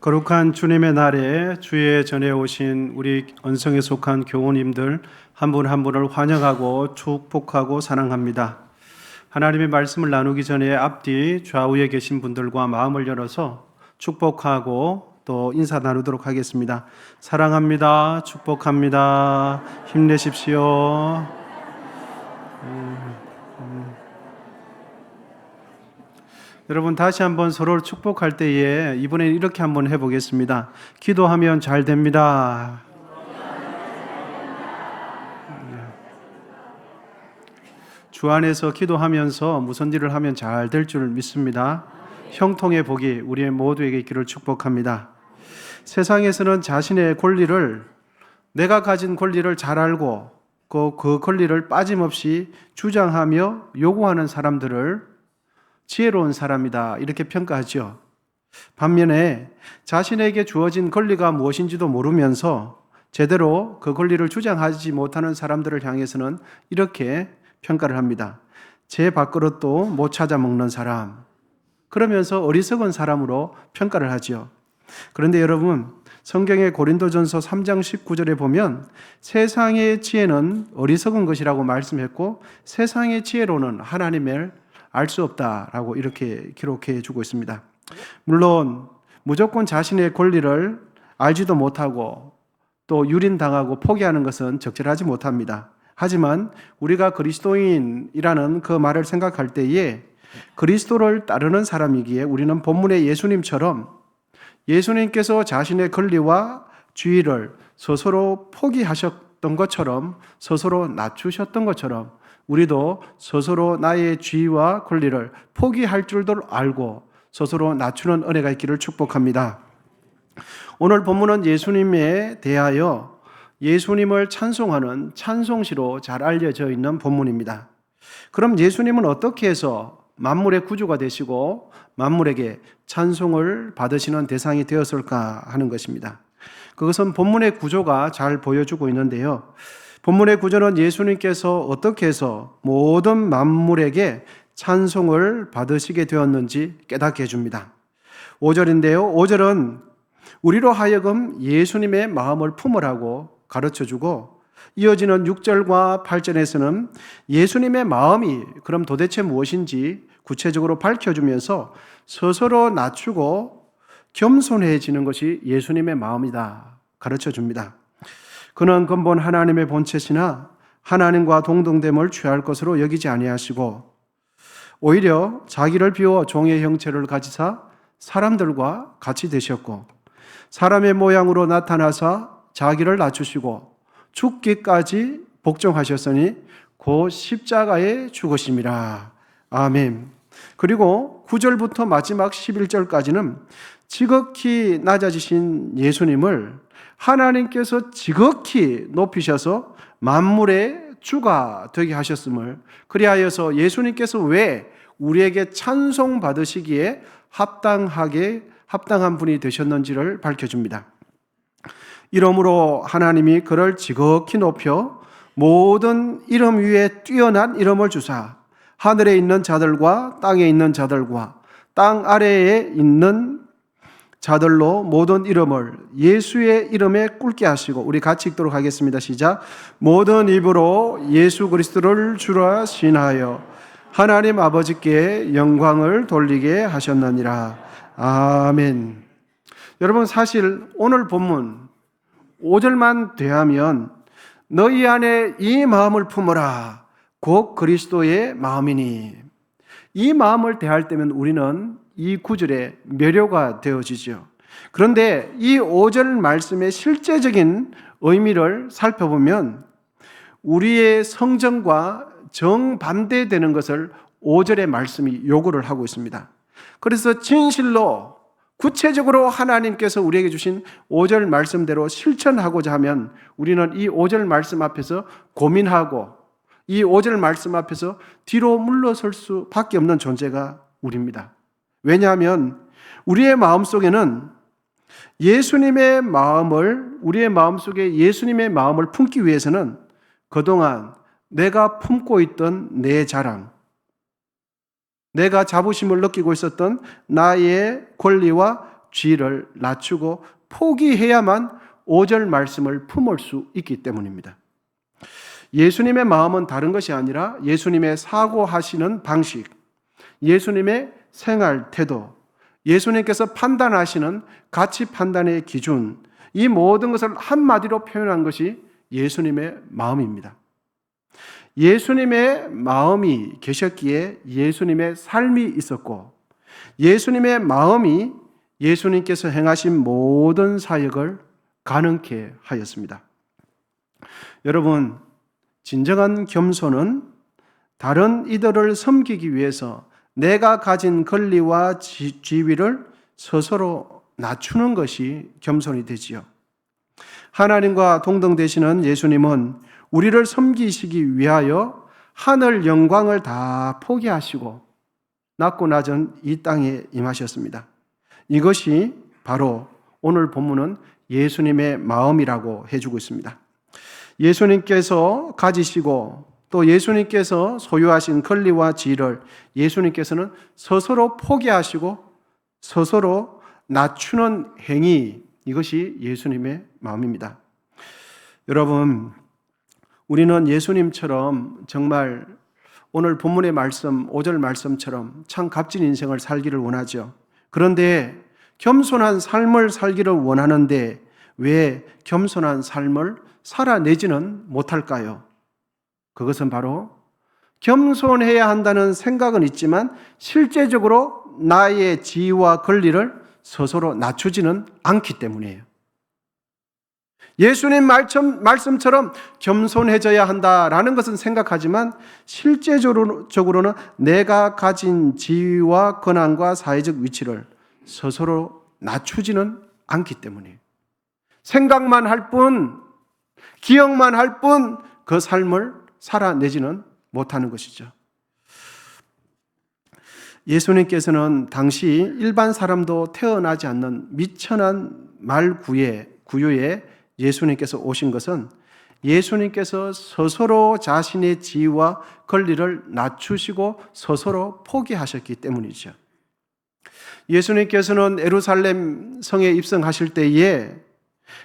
거룩한 주님의 날에 주의 전에 오신 우리 언성에 속한 교우님들 한분한 분을 환영하고 축복하고 사랑합니다. 하나님의 말씀을 나누기 전에 앞뒤 좌우에 계신 분들과 마음을 열어서 축복하고 또 인사 나누도록 하겠습니다. 사랑합니다. 축복합니다. 힘내십시오. 여러분 다시 한번 서로를 축복할 때에 이번엔 이렇게 한번 해보겠습니다. 기도하면 잘 됩니다. 주 안에서 기도하면서 무슨 일을 하면 잘 될 줄 믿습니다. 형통의 복이 우리 모두에게 있기를 축복합니다. 세상에서는 자신의 권리를 내가 가진 권리를 잘 알고 그, 그 권리를 빠짐없이 주장하며 요구하는 사람들을 지혜로운 사람이다 이렇게 평가하죠. 반면에 자신에게 주어진 권리가 무엇인지도 모르면서 제대로 그 권리를 주장하지 못하는 사람들을 향해서는 이렇게 평가를 합니다. 제 밥그릇도 못 찾아 먹는 사람. 그러면서 어리석은 사람으로 평가를 하지요. 그런데 여러분, 성경의 고린도전서 3장 19절에 보면 세상의 지혜는 어리석은 것이라고 말씀했고 세상의 지혜로는 하나님을 알 수 없다라고 이렇게 기록해 주고 있습니다. 물론 무조건 자신의 권리를 알지도 못하고 또 유린당하고 포기하는 것은 적절하지 못합니다. 하지만 우리가 그리스도인이라는 그 말을 생각할 때에 그리스도를 따르는 사람이기에 우리는 본문의 예수님처럼 예수님께서 자신의 권리와 주의를 스스로 포기하셨 던 것처럼 스스로 낮추셨던 것처럼 우리도 스스로 나의 주의와 권리를 포기할 줄도 알고 스스로 낮추는 은혜가 있기를 축복합니다. 오늘 본문은 예수님에 대하여 예수님을 찬송하는 찬송시로 잘 알려져 있는 본문입니다. 그럼 예수님은 어떻게 해서 만물의 구주가 되시고 만물에게 찬송을 받으시는 대상이 되었을까 하는 것입니다. 그것은 본문의 구조가 잘 보여주고 있는데요. 본문의 구조는 예수님께서 어떻게 해서 모든 만물에게 찬송을 받으시게 되었는지 깨닫게 해줍니다. 5절인데요. 5절은 우리로 하여금 예수님의 마음을 품으라고 가르쳐 주고 이어지는 6절과 8절에서는 예수님의 마음이 그럼 도대체 무엇인지 구체적으로 밝혀주면서 스스로 낮추고 겸손해지는 것이 예수님의 마음이다 가르쳐 줍니다. 그는 근본 하나님의 본체시나 하나님과 동등됨을 취할 것으로 여기지 아니하시고 오히려 자기를 비워 종의 형체를 가지사 사람들과 같이 되셨고 사람의 모양으로 나타나사 자기를 낮추시고 죽기까지 복종하셨으니 곧 십자가에 죽으심이라. 아멘. 그리고 9절부터 마지막 11절까지는 지극히 낮아지신 예수님을 하나님께서 지극히 높이셔서 만물의 주가 되게 하셨음을 그리하여서 예수님께서 왜 우리에게 찬송 받으시기에 합당하게 합당한 분이 되셨는지를 밝혀줍니다. 이러므로 하나님이 그를 지극히 높여 모든 이름 위에 뛰어난 이름을 주사 하늘에 있는 자들과 땅에 있는 자들과 땅 아래에 있는 자들로 모든 이름을 예수의 이름에 꿇게 하시고 우리 같이 읽도록 하겠습니다. 시작. 모든 입으로 예수 그리스도를 주라 신하여 하나님 아버지께 영광을 돌리게 하셨느니라. 아멘. 여러분 사실 오늘 본문 5절만 되하면 너희 안에 이 마음을 품어라. 곧 그리스도의 마음이니. 이 마음을 대할 때면 우리는 이 구절에 매료가 되어지죠. 그런데 이 5절 말씀의 실제적인 의미를 살펴보면 우리의 성정과 정반대되는 것을 5절의 말씀이 요구를 하고 있습니다. 그래서 진실로 구체적으로 하나님께서 우리에게 주신 5절 말씀대로 실천하고자 하면 우리는 이 5절 말씀 앞에서 고민하고 이 5절 말씀 앞에서 뒤로 물러설 수밖에 없는 존재가 우리입니다. 왜냐하면 우리의 마음 속에는 예수님의 마음을 우리의 마음 속에 예수님의 마음을 품기 위해서는 그동안 내가 품고 있던 내 자랑, 내가 자부심을 느끼고 있었던 나의 권리와 쥐를 낮추고 포기해야만 5절 말씀을 품을 수 있기 때문입니다. 예수님의 마음은 다른 것이 아니라 예수님의 사고하시는 방식, 예수님의 생활 태도, 예수님께서 판단하시는 가치 판단의 기준, 이 모든 것을 한마디로 표현한 것이 예수님의 마음입니다. 예수님의 마음이 계셨기에 예수님의 삶이 있었고, 예수님의 마음이 예수님께서 행하신 모든 사역을 가능케 하였습니다. 여러분, 진정한 겸손은 다른 이들을 섬기기 위해서 내가 가진 권리와 지- 지위를 스스로 낮추는 것이 겸손이 되지요. 하나님과 동등되시는 예수님은 우리를 섬기시기 위하여 하늘 영광을 다 포기하시고 낮고 낮은 이 땅에 임하셨습니다. 이것이 바로 오늘 본문은 예수님의 마음이라고 해주고 있습니다. 예수님께서 가지시고 또 예수님께서 소유하신 권리와 지위를 예수님께서는 스스로 포기하시고 스스로 낮추는 행위 이것이 예수님의 마음입니다. 여러분 우리는 예수님처럼 정말 오늘 본문의 말씀 5절 말씀처럼 참 값진 인생을 살기를 원하죠. 그런데 겸손한 삶을 살기를 원하는데 왜 겸손한 삶을 살아내지는 못할까요? 그것은 바로 겸손해야 한다는 생각은 있지만 실제적으로 나의 지위와 권리를 스스로 낮추지는 않기 때문이에요. 예수님 말씀, 말씀처럼 겸손해져야 한다라는 것은 생각하지만 실제적으로는 내가 가진 지위와 권한과 사회적 위치를 스스로 낮추지는 않기 때문이에요. 생각만 할 뿐, 기억만 할 뿐 그 삶을 살아내지는 못하는 것이죠. 예수님께서는 당시 일반 사람도 태어나지 않는 미천한 말 구에 구유에 예수님께서 오신 것은 예수님께서 스스로 자신의 지위와 권리를 낮추시고 스스로 포기하셨기 때문이죠. 예수님께서는 에루살렘 성에 입성하실 때에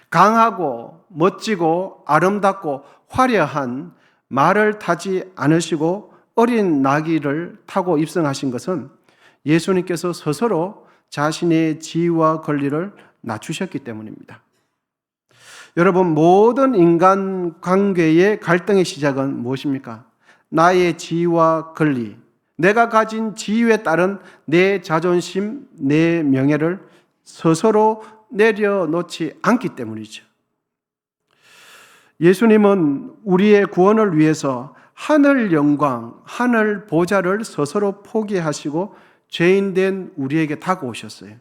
강하고 멋지고 아름답고 화려한 말을 타지 않으시고 어린 나귀를 타고 입성하신 것은 예수님께서 스스로 자신의 지위와 권리를 낮추셨기 때문입니다. 여러분, 모든 인간 관계의 갈등의 시작은 무엇입니까? 나의 지위와 권리, 내가 가진 지위에 따른 내 자존심, 내 명예를 스스로 내려놓지 않기 때문이죠. 예수님은 우리의 구원을 위해서 하늘 영광, 하늘 보좌를 스스로 포기하시고 죄인 된 우리에게 다가오셨어요.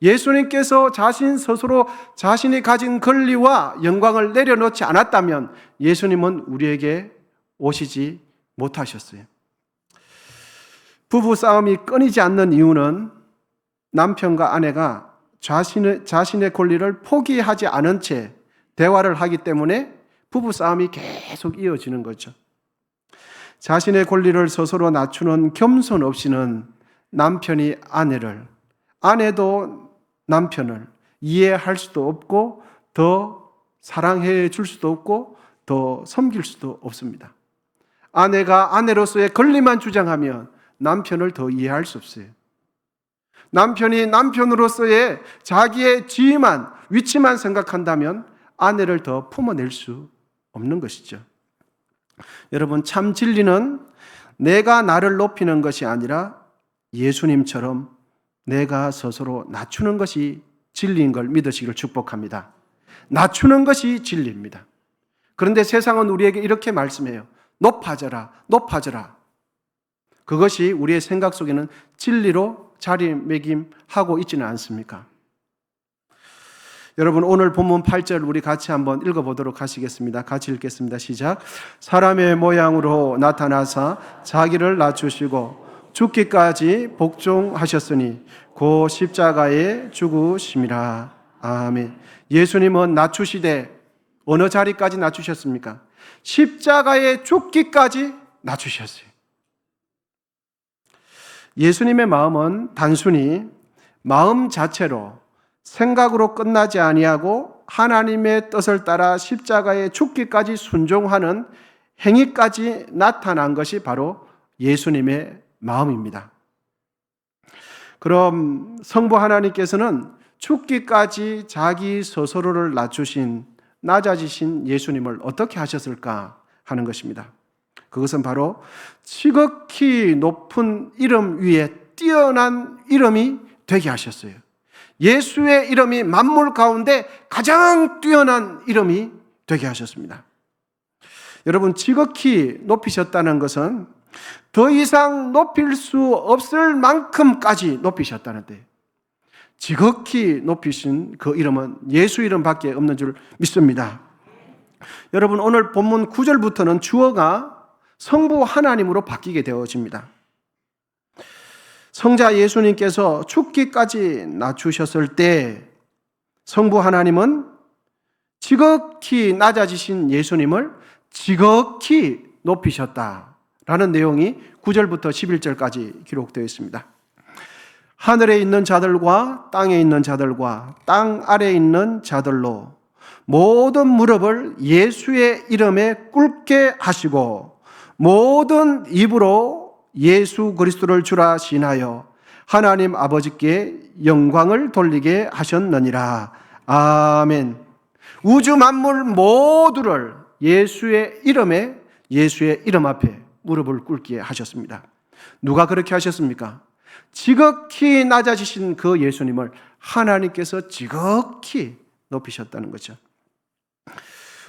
예수님께서 자신 스스로 자신이 가진 권리와 영광을 내려놓지 않았다면 예수님은 우리에게 오시지 못하셨어요. 부부 싸움이 끊이지 않는 이유는 남편과 아내가 자신의, 자신의 권리를 포기하지 않은 채 대화를 하기 때문에 부부 싸움이 계속 이어지는 거죠. 자신의 권리를 스스로 낮추는 겸손 없이는 남편이 아내를, 아내도 남편을 이해할 수도 없고 더 사랑해 줄 수도 없고 더 섬길 수도 없습니다. 아내가 아내로서의 권리만 주장하면 남편을 더 이해할 수 없어요. 남편이 남편으로서의 자기의 지위만, 위치만 생각한다면 아내를 더 품어낼 수 없는 것이죠. 여러분, 참 진리는 내가 나를 높이는 것이 아니라 예수님처럼 내가 스스로 낮추는 것이 진리인 걸 믿으시기를 축복합니다. 낮추는 것이 진리입니다. 그런데 세상은 우리에게 이렇게 말씀해요. 높아져라, 높아져라. 그것이 우리의 생각 속에는 진리로 자리매김하고 있지는 않습니까? 여러분 오늘 본문 8절 우리 같이 한번 읽어 보도록 하시겠습니다. 같이 읽겠습니다. 시작. 사람의 모양으로 나타나사 자기를 낮추시고 죽기까지 복종하셨으니 고 십자가에 죽으심이라. 아멘. 예수님은 낮추시되 어느 자리까지 낮추셨습니까? 십자가에 죽기까지 낮추셨어요. 예수님의 마음은 단순히 마음 자체로 생각으로 끝나지 아니하고 하나님의 뜻을 따라 십자가에 죽기까지 순종하는 행위까지 나타난 것이 바로 예수님의 마음입니다. 그럼 성부 하나님께서는 죽기까지 자기 스스로를 낮추신 낮아지신 예수님을 어떻게 하셨을까 하는 것입니다. 그것은 바로 지극히 높은 이름 위에 뛰어난 이름이 되게 하셨어요. 예수의 이름이 만물 가운데 가장 뛰어난 이름이 되게 하셨습니다. 여러분, 지극히 높이셨다는 것은 더 이상 높일 수 없을 만큼까지 높이셨다는 데, 지극히 높이신 그 이름은 예수 이름밖에 없는 줄 믿습니다. 여러분, 오늘 본문 9절부터는 주어가 성부 하나님으로 바뀌게 되어집니다. 성자 예수님께서 죽기까지 낮추셨을 때 성부 하나님은 지극히 낮아지신 예수님을 지극히 높이셨다라는 내용이 9절부터 11절까지 기록되어 있습니다. 하늘에 있는 자들과 땅에 있는 자들과 땅 아래에 있는 자들로 모든 무릎을 예수의 이름에 꿇게 하시고 모든 입으로 예수 그리스도를 주라 신하여 하나님 아버지께 영광을 돌리게 하셨느니라. 아멘. 우주 만물 모두를 예수의 이름에 예수의 이름 앞에 무릎을 꿇게 하셨습니다. 누가 그렇게 하셨습니까? 지극히 낮아지신 그 예수님을 하나님께서 지극히 높이셨다는 거죠.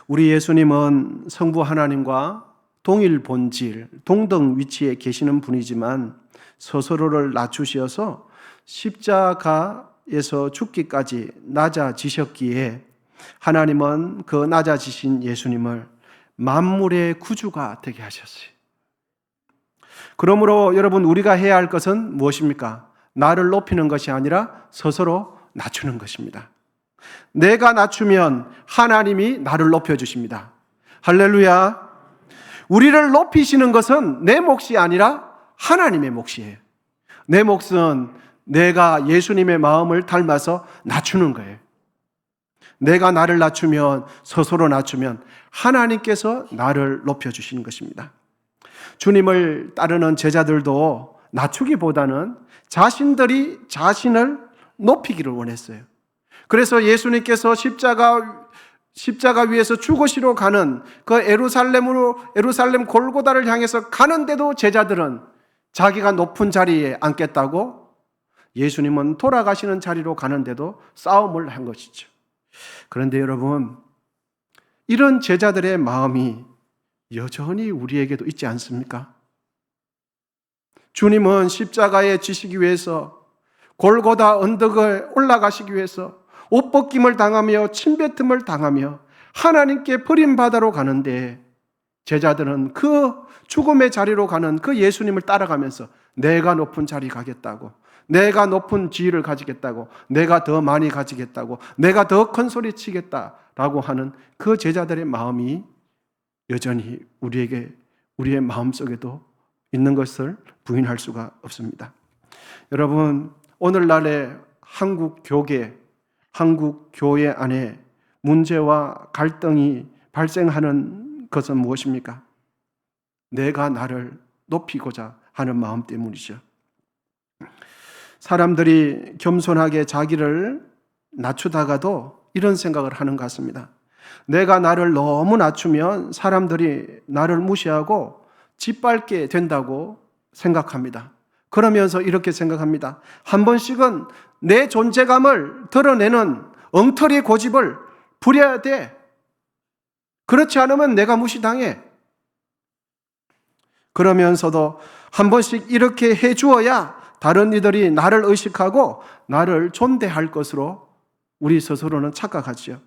우리 예수님은 성부 하나님과 동일 본질, 동등 위치에 계시는 분이지만 스스로를 낮추셔서 십자가에서 죽기까지 낮아지셨기에 하나님은 그 낮아지신 예수님을 만물의 구주가 되게 하셨어요. 그러므로 여러분 우리가 해야 할 것은 무엇입니까? 나를 높이는 것이 아니라 스스로 낮추는 것입니다. 내가 낮추면 하나님이 나를 높여 주십니다. 할렐루야. 우리를 높이시는 것은 내 몫이 아니라 하나님의 몫이에요. 내 몫은 내가 예수님의 마음을 닮아서 낮추는 거예요. 내가 나를 낮추면, 스스로 낮추면 하나님께서 나를 높여주시는 것입니다. 주님을 따르는 제자들도 낮추기보다는 자신들이 자신을 높이기를 원했어요. 그래서 예수님께서 십자가 십자가 위에서 죽으시러 가는 그 에루살렘으로 에루살렘 골고다를 향해서 가는데도 제자들은 자기가 높은 자리에 앉겠다고 예수님은 돌아가시는 자리로 가는데도 싸움을 한 것이죠. 그런데 여러분 이런 제자들의 마음이 여전히 우리에게도 있지 않습니까? 주님은 십자가에 지시기 위해서 골고다 언덕에 올라가시기 위해서 옷 벗김을 당하며 침뱉음을 당하며 하나님께 버림받아로 가는데 제자들은 그 죽음의 자리로 가는 그 예수님을 따라가면서 내가 높은 자리 가겠다고 내가 높은 지위를 가지겠다고 내가 더 많이 가지겠다고 내가 더 큰 소리 치겠다라고 하는 그 제자들의 마음이 여전히 우리에게 우리의 마음 속에도 있는 것을 부인할 수가 없습니다. 여러분 오늘날의 한국 교계 한국 교회 안에 문제와 갈등이 발생하는 것은 무엇입니까? 내가 나를 높이고자 하는 마음 때문이죠. 사람들이 겸손하게 자기를 낮추다가도 이런 생각을 하는 것 같습니다. 내가 나를 너무 낮추면 사람들이 나를 무시하고 짓밟게 된다고 생각합니다. 그러면서 이렇게 생각합니다. 한 번씩은 내 존재감을 드러내는 엉터리 고집을 부려야 돼. 그렇지 않으면 내가 무시당해. 그러면서도 한 번씩 이렇게 해 주어야 다른 이들이 나를 의식하고 나를 존대할 것으로 우리 스스로는 착각하지요.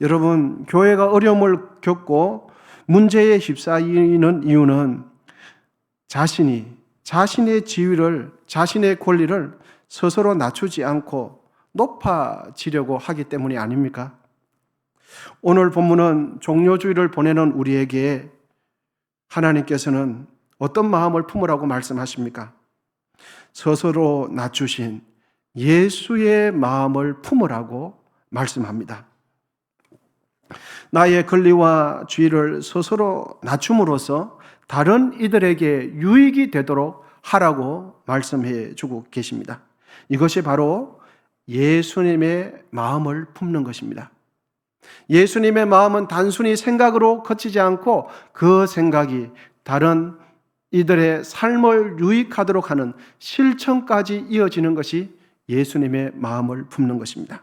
여러분, 교회가 어려움을 겪고 문제에 휩싸이는 이유는 자신이 자신의 지위를, 자신의 권리를 스스로 낮추지 않고 높아지려고 하기 때문이 아닙니까? 오늘 본문은 종료주의를 보내는 우리에게 하나님께서는 어떤 마음을 품으라고 말씀하십니까? 스스로 낮추신 예수의 마음을 품으라고 말씀합니다. 나의 권리와 주의를 스스로 낮춤으로써 다른 이들에게 유익이 되도록 하라고 말씀해 주고 계십니다. 이것이 바로 예수님의 마음을 품는 것입니다. 예수님의 마음은 단순히 생각으로 거치지 않고 그 생각이 다른 이들의 삶을 유익하도록 하는 실천까지 이어지는 것이 예수님의 마음을 품는 것입니다.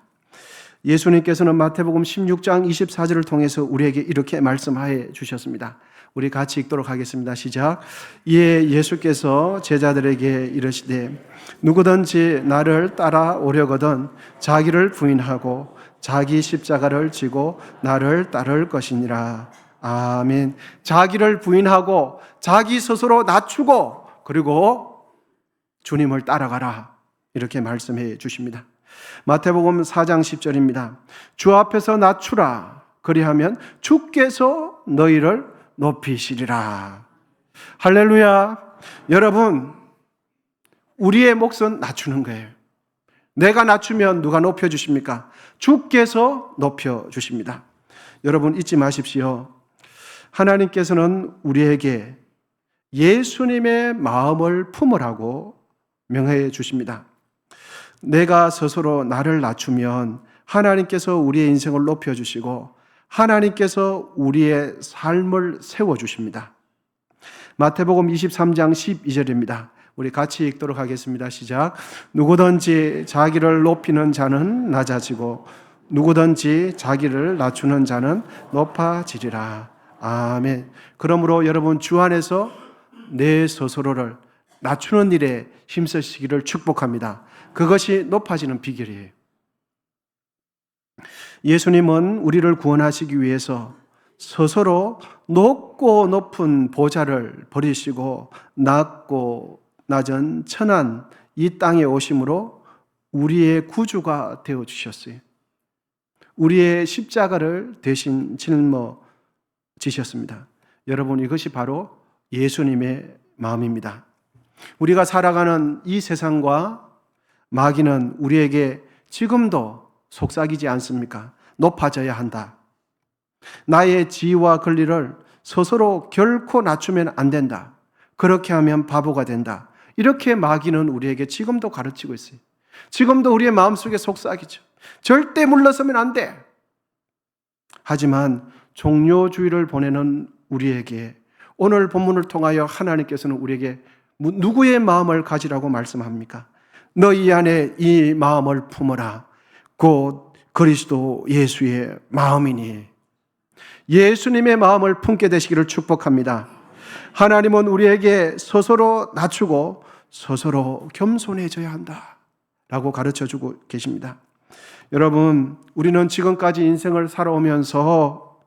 예수님께서는 마태복음 16장 24절을 통해서 우리에게 이렇게 말씀하여 주셨습니다. 우리 같이 읽도록 하겠습니다. 시작. 이에 예수께서 제자들에게 이르시되 누구든지 나를 따라오려거든 자기를 부인하고 자기 십자가를 지고 나를 따를 것이니라. 아멘. 자기를 부인하고 자기 스스로 낮추고 그리고 주님을 따라가라. 이렇게 말씀해 주십니다. 마태복음 4장 10절입니다. 주 앞에서 낮추라. 그리하면 주께서 너희를 높이시리라. 할렐루야. 여러분, 우리의 몫은 낮추는 거예요. 내가 낮추면 누가 높여주십니까? 주께서 높여주십니다. 여러분 잊지 마십시오. 하나님께서는 우리에게 예수님의 마음을 품으라고 명해 주십니다. 내가 스스로 나를 낮추면 하나님께서 우리의 인생을 높여주시고 하나님께서 우리의 삶을 세워주십니다. 마태복음 23장 12절입니다. 우리 같이 읽도록 하겠습니다. 시작. 누구든지 자기를 높이는 자는 낮아지고 누구든지 자기를 낮추는 자는 높아지리라. 아멘. 그러므로 여러분 주 안에서 내 스스로를 낮추는 일에 힘쓰시기를 축복합니다. 그것이 높아지는 비결이에요. 예수님은 우리를 구원하시기 위해서 스스로 높고 높은 보좌를 버리시고 낮고 낮은 천한 이 땅에 오심으로 우리의 구주가 되어 주셨어요. 우리의 십자가를 대신 짊어 지셨습니다. 여러분 이것이 바로 예수님의 마음입니다. 우리가 살아가는 이 세상과 마귀는 우리에게 지금도 속삭이지 않습니까? 높아져야 한다. 나의 지위와 권리를 스스로 결코 낮추면 안 된다. 그렇게 하면 바보가 된다. 이렇게 마귀는 우리에게 지금도 가르치고 있어요. 지금도 우리의 마음속에 속삭이죠. 절대 물러서면 안 돼. 하지만 종료주의를 보내는 우리에게 오늘 본문을 통하여 하나님께서는 우리에게 누구의 마음을 가지라고 말씀합니까? 너희 안에 이 마음을 품어라. 곧 그리스도 예수의 마음이니. 예수님의 마음을 품게 되시기를 축복합니다. 하나님은 우리에게 스스로 낮추고 스스로 겸손해져야 한다. 라고 가르쳐 주고 계십니다. 여러분, 우리는 지금까지 인생을 살아오면서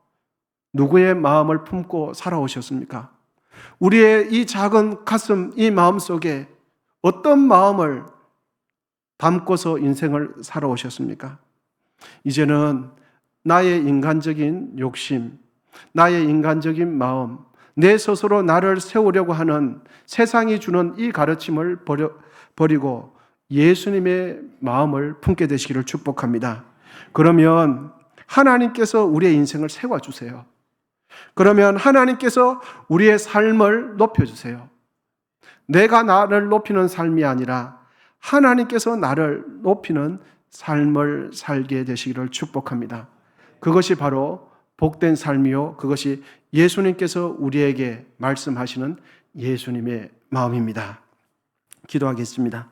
누구의 마음을 품고 살아오셨습니까? 우리의 이 작은 가슴, 이 마음 속에 어떤 마음을 담고서 인생을 살아오셨습니까? 이제는 나의 인간적인 욕심, 나의 인간적인 마음, 내 스스로 나를 세우려고 하는 세상이 주는 이 가르침을 버려, 버리고 예수님의 마음을 품게 되시기를 축복합니다. 그러면 하나님께서 우리의 인생을 세워주세요. 그러면 하나님께서 우리의 삶을 높여주세요. 내가 나를 높이는 삶이 아니라 하나님께서 나를 높이는 삶을 살게 되시기를 축복합니다. 그것이 바로 복된 삶이요. 그것이 예수님께서 우리에게 말씀하시는 예수님의 마음입니다. 기도하겠습니다.